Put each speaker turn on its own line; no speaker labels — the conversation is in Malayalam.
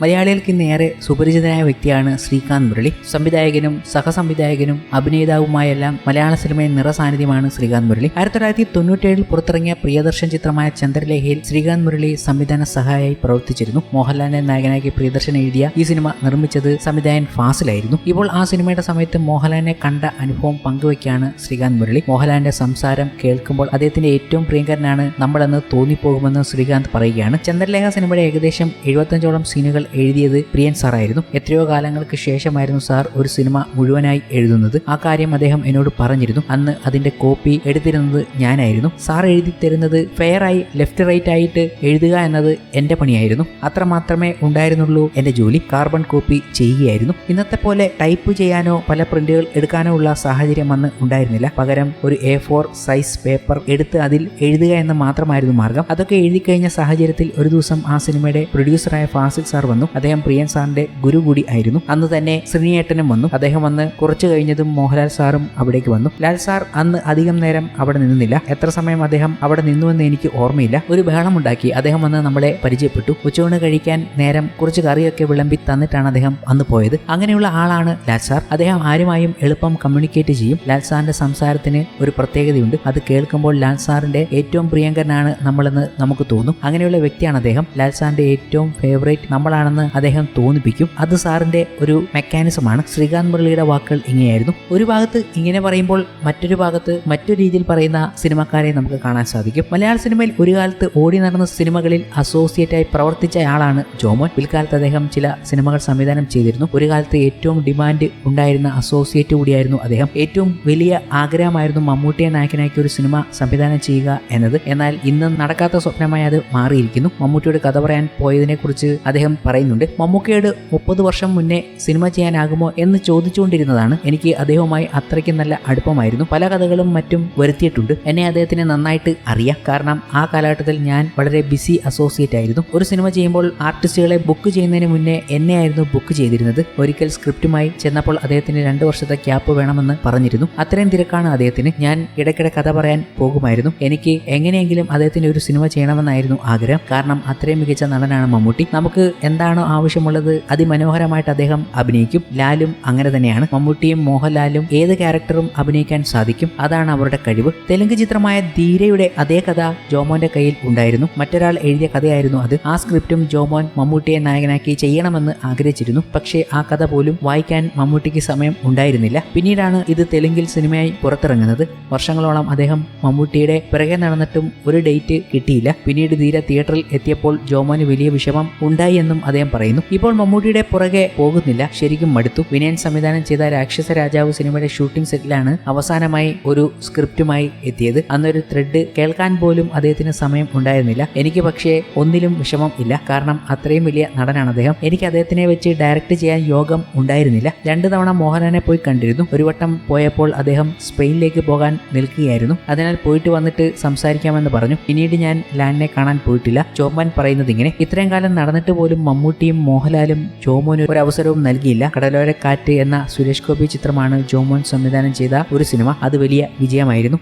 മലയാളികൾക്ക് ഇന്നേറെ സുപരിചിതനായ വ്യക്തിയാണ് ശ്രീകാന്ത് മുരളി. സംവിധായകനും സഹസംവിധായകനും അഭിനേതാവുമായെല്ലാം മലയാള സിനിമയിൽ നിറസാന്നിധ്യമാണ് ശ്രീകാന്ത് മുരളി. ആയിരത്തി തൊള്ളായിരത്തി തൊണ്ണൂറ്റേഴിൽ പുറത്തിറങ്ങിയ പ്രിയദർശൻ ചിത്രമായ ചന്ദ്രലേഖയിൽ ശ്രീകാന്ത് മുരളി സംവിധാന സഹായിയായി പ്രവർത്തിച്ചിരുന്നു. മോഹൻലാലിനെ നായകനാക്കി പ്രിയദർശൻ എഴുതിയ ഈ സിനിമ നിർമ്മിച്ചത് സംവിധായകൻ ഫാസിലായിരുന്നു. ഇപ്പോൾ ആ സിനിമയുടെ സമയത്ത് മോഹൻലാലിനെ കണ്ട അനുഭവം പങ്കുവയ്ക്കാണ് ശ്രീകാന്ത് മുരളി. മോഹൻലാലിന്റെ സംസാരം കേൾക്കുമ്പോൾ അദ്ദേഹത്തിന്റെ ഏറ്റവും പ്രിയങ്കരനാണ് നമ്മളെന്ന് തോന്നിപ്പോകുമെന്ന് ശ്രീകാന്ത് പറയുകയാണ്. ചന്ദ്രലേഖ സിനിമയുടെ ഏകദേശം എഴുപത്തഞ്ചോളം സീനുകൾ എഴുതിയത് പ്രിയൻ സാറായിരുന്നു. എത്രയോ കാലങ്ങൾക്ക് ശേഷമായിരുന്നു സാർ ഒരു സിനിമ മുഴുവനായി എഴുതുന്നത്. ആ കാര്യം അദ്ദേഹം എന്നോട് പറഞ്ഞിരുന്നു. അന്ന് അതിന്റെ കോപ്പി എടുത്തിരുന്നത് ഞാനായിരുന്നു. സാർ എഴുതി തരുന്നത് ഫെയറായി ലെഫ്റ്റ് റൈറ്റ് ആയിട്ട് എഴുതുക എന്നത് എന്റെ പണിയായിരുന്നു. അത്ര മാത്രമേ ഉണ്ടായിരുന്നുള്ളൂ എന്റെ ജോലി. കാർബൺ കോപ്പി ചെയ്യുകയായിരുന്നു. ഇന്നത്തെ പോലെ ടൈപ്പ് ചെയ്യാനോ പല പ്രിന്റുകൾ എടുക്കാനോ ഉള്ള സാഹചര്യം അന്ന് ഉണ്ടായിരുന്നില്ല. പകരം ഒരു എ ഫോർ സൈസ് പേപ്പർ എടുത്ത് അതിൽ എഴുതുക എന്ന് മാത്രമായിരുന്നു മാർഗം. അതൊക്കെ എഴുതി കഴിഞ്ഞ സാഹചര്യത്തിൽ ഒരു ദിവസം ആ സിനിമയുടെ പ്രൊഡ്യൂസറായ ഫാസിൽ സാർ അദ്ദേഹം പ്രിയൻ സാറിന്റെ ഗുരു കൂടി ആയിരുന്നു. അന്ന് തന്നെ ശ്രീനിയേട്ടനും വന്നു. അദ്ദേഹം വന്ന് കുറച്ചു കഴിഞ്ഞതും മോഹൻലാൽ സാറും അവിടേക്ക് വന്നു. ലാൽ സാർ അന്ന് അധികം നേരം അവിടെ നിന്നില്ല. എത്ര സമയം അദ്ദേഹം അവിടെ നിന്നുവെന്ന് എനിക്ക് ഓർമ്മയില്ല. ഒരു ബഹളമുണ്ടാക്കി അദ്ദേഹം വന്ന് നമ്മളെ പരിചയപ്പെട്ടു. ഉച്ചയൂണ് കഴിക്കാൻ നേരം കുറച്ച് കറിയൊക്കെ വിളമ്പി തന്നിട്ടാണ് അദ്ദേഹം അന്ന് പോയത്. അങ്ങനെയുള്ള ആളാണ് ലാൽ സാർ. അദ്ദേഹം ആരുമായും എളുപ്പം കമ്മ്യൂണിക്കേറ്റ് ചെയ്യും. ലാൽ സാറിന്റെ സംസാരത്തിന് ഒരു പ്രത്യേകതയുണ്ട്. അത് കേൾക്കുമ്പോൾ ലാൽ സാറിന്റെ ഏറ്റവും പ്രിയങ്കരനാണ് നമ്മളെന്ന് നമുക്ക് തോന്നും. അങ്ങനെയുള്ള വ്യക്തിയാണ് അദ്ദേഹം. ലാൽ സാറിന്റെ ഏറ്റവും ഫേവറേറ്റ് നമ്മളാണെന്ന് അദ്ദേഹം തോന്നിപ്പിക്കും. അത് സാറിന്റെ ഒരു മെക്കാനിസമാണ്. ശ്രീകാന്ത് മുരളിയുടെ വാക്കുകൾ ഇങ്ങനെയായിരുന്നു. ഒരു ഭാഗത്ത് ഇങ്ങനെ പറയുമ്പോൾ മറ്റൊരു ഭാഗത്ത് മറ്റൊരു രീതിയിൽ പറയുന്ന സിനിമക്കാരെ നമുക്ക് കാണാൻ സാധിക്കും. മലയാള സിനിമയിൽ ഒരു കാലത്ത് ഓടി നടന്ന സിനിമകളിൽ അസോസിയേറ്റായി പ്രവർത്തിച്ച ആളാണ് ജോമോൻ. പിൽക്കാലത്ത് അദ്ദേഹം ചില സിനിമകൾ സംവിധാനം ചെയ്തിരുന്നു. ഒരു കാലത്ത് ഏറ്റവും ഡിമാൻഡ് ഉണ്ടായിരുന്ന അസോസിയേറ്റ് കൂടിയായിരുന്നു അദ്ദേഹം. ഏറ്റവും വലിയ ആഗ്രഹമായിരുന്നു മമ്മൂട്ടിയെ നായകനാക്കി ഒരു സിനിമ സംവിധാനം ചെയ്യുക എന്നത്. എന്നാൽ ഇന്ന് നടക്കാത്ത സ്വപ്നമായി അത് മാറിയിരിക്കുന്നു. മമ്മൂട്ടിയോട് കഥ പറയാൻ പോയതിനെ കുറിച്ച് അദ്ദേഹം പറയുന്നുണ്ട് മമ്മൂക്കയോട് മുപ്പത് വർഷം മുന്നേ സിനിമ ചെയ്യാനാകുമോ എന്ന് ചോദിച്ചുകൊണ്ടിരുന്നതാണ്. എനിക്ക് അദ്ദേഹവുമായി അത്രയ്ക്ക് നല്ല അടുപ്പമായിരുന്നു. പല കഥകളും മറ്റും വരുത്തിയിട്ടുണ്ട്. എന്നെ അദ്ദേഹത്തിന് നന്നായിട്ട് അറിയാം. കാരണം ആ കാലഘട്ടത്തിൽ ഞാൻ വളരെ ബിസി അസോസിയേറ്റ് ആയിരുന്നു. ഒരു സിനിമ ചെയ്യുമ്പോൾ ആർട്ടിസ്റ്റുകളെ ബുക്ക് ചെയ്യുന്നതിന് മുന്നേ എന്നെ ആയിരുന്നു ബുക്ക് ചെയ്തിരുന്നത്. ഒരിക്കൽ സ്ക്രിപ്റ്റുമായി ചെന്നപ്പോൾ അദ്ദേഹത്തിന് രണ്ട് വർഷത്തെ ക്യാപ്പ് വേണമെന്ന് പറഞ്ഞിരുന്നു. അത്രയും തിരക്കാണ് അദ്ദേഹത്തിന്. ഞാൻ ഇടയ്ക്കിടെ കഥ പറയാൻ പോകുമായിരുന്നു. എനിക്ക് എങ്ങനെയെങ്കിലും അദ്ദേഹത്തിന് ഒരു സിനിമ ചെയ്യണമെന്നായിരുന്നു ആഗ്രഹം. കാരണം അത്രയും മികച്ച നടനാണ് മമ്മൂട്ടി. നമുക്ക് എന്താണോ ആവശ്യമുള്ളത്? അതിമനോഹരമായിട്ട് അദ്ദേഹം അഭിനയിക്കും. ലാലും അങ്ങനെ തന്നെയാണ്. മമ്മൂട്ടിയും മോഹൻലാലും ഏത് ക്യാരക്ടറും അഭിനയിക്കാൻ സാധിക്കും. അതാണ് അവരുടെ കഴിവ്. തെലുങ്ക് ചിത്രമായ ധീരയുടെ അതേ കഥ ജോമോന്റെ കയ്യിൽ ഉണ്ടായിരുന്നു. മറ്റൊരാൾ എഴുതിയ കഥയായിരുന്നു അത്. ആ സ്ക്രിപ്റ്റും ജോമോൻ മമ്മൂട്ടിയെ നായകനാക്കി ചെയ്യണമെന്ന് ആഗ്രഹിച്ചിരുന്നു. പക്ഷേ ആ കഥ പോലും വായിക്കാൻ മമ്മൂട്ടിക്ക് സമയം ഉണ്ടായിരുന്നില്ല. പിന്നീടാണ് ഇത് തെലുങ്കിൽ സിനിമയായി പുറത്തിറങ്ങുന്നത്. വർഷങ്ങളോളം അദ്ദേഹം മമ്മൂട്ടിയുടെ പിറകെ നടന്നിട്ടും ഒരു ഡേറ്റ് കിട്ടിയില്ല. പിന്നീട് ധീര തിയേറ്ററിൽ എത്തിയപ്പോൾ ജോമോന് വലിയ വിഷമം ഉണ്ടായി എന്നും അദ്ദേഹം പറയുന്നു. ഇപ്പോൾ മമ്മൂട്ടിയുടെ പുറകെ പോകുന്നില്ല. ശരിക്കും മടുത്തു. വിനയൻ സംവിധാനം ചെയ്ത രാക്ഷസ രാജാവ് സിനിമയുടെ ഷൂട്ടിംഗ് സെറ്റിലാണ് അവസാനമായി ഒരു സ്ക്രിപ്റ്റുമായി എത്തിയത്. അന്നൊരു ത്രെഡ് കേൾക്കാൻ പോലും അദ്ദേഹത്തിന് സമയം ഉണ്ടായിരുന്നില്ല. എനിക്ക് പക്ഷേ ഒന്നിലും വിഷമം ഇല്ല. കാരണം അത്രയും വലിയ നടനാണ് അദ്ദേഹം. എനിക്ക് അദ്ദേഹത്തിനെ വെച്ച് ഡയറക്റ്റ് ചെയ്യാൻ യോഗം ഉണ്ടായിരുന്നില്ല. രണ്ടു തവണ മോഹൻലാലിനെ പോയി കണ്ടിരുന്നു. ഒരു വട്ടം പോയപ്പോൾ അദ്ദേഹം സ്പെയിനിലേക്ക് പോകാൻ നിൽക്കുകയായിരുന്നു. അതിനാൽ പോയിട്ട് വന്നിട്ട് സംസാരിക്കാമെന്ന് പറഞ്ഞു. പിന്നീട് ഞാൻ ലാലിനെ കാണാൻ പോയിട്ടില്ല. ചോമ്പാൻ പറയുന്നത് ഇങ്ങനെ. ഇത്രയും കാലം നടന്നിട്ട് പോലും മമ്മൂട്ടിയും മോഹൻലാലും ജോമോന് ഒരു അവസരവും നൽകിയില്ല. കടലോര കാറ്റ് എന്ന സുരേഷ് ഗോപി ചിത്രമാണ് ജോമോൻ സംവിധാനം ചെയ്ത ഒരു സിനിമ. അത് വലിയ വിജയമായിരുന്നു.